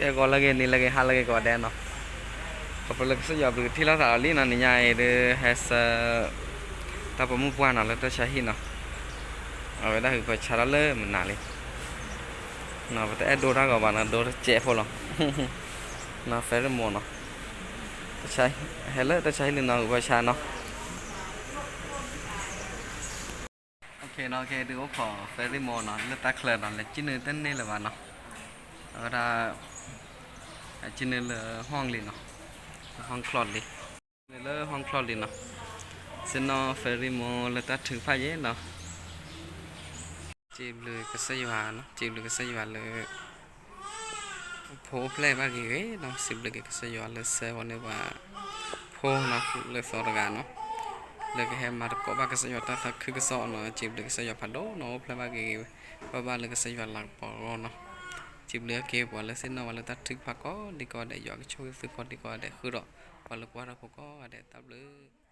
แกก็เกนี่เกฮาลเกก็ไดนเนาะก็เป็ลักษยะแบบที่เราสาวลีนั่นนี่เดฮสตาผมมุ่งวานะแล้วตัวใช้หินเนาะเอาไว้ได้คือไปชาร์ลเลยมันหนาเลยเนาะแต่โดนาก็บ้านะโดนเจ็บพอหรอเนาเฟรมโมเนาะตัวใช้เฮลเลอร์ตัวใช้นี่เนาะไปชาเนาะโอเคนะโอเคดูขอเฟรมโมเนาะแล้วตาเคลื่อนเนาะเล้วชิ้นนึงเต้นนี่และบ้านเนาะแล้ได้ อันนี้เนลห้องเลยเนาะห้องคลอดเลยเนลห้องคลอดเลยเนาะเซนอเฟรีโมแล้วตัดถือไฟเย็นเนาะจีบเลยก็สยาเนะจีบเลยก็สยาเลยโพเพลบ้าเกี่เนาะสิบเลยก็สยาเลยเซวนเนว่าโพเนาะเลยสอร์กาเนาะเลยก็แฮมาร์ก็บ้างก็สยาตาทักคือก็สอนเนาะจีบเลยก็สยาพัดโดเนาะเพลบ้าเกี่บ้างเลยก็สยาหลังปอเนาะ จิบเลือเก็บวันละเส้นนวันละตัดทึกผักก็ดีกว่าได้ยอดช่วยซื้อพอดีกว่าได้คือหรอวันละกว่าเราพอก็ได้ตับเลย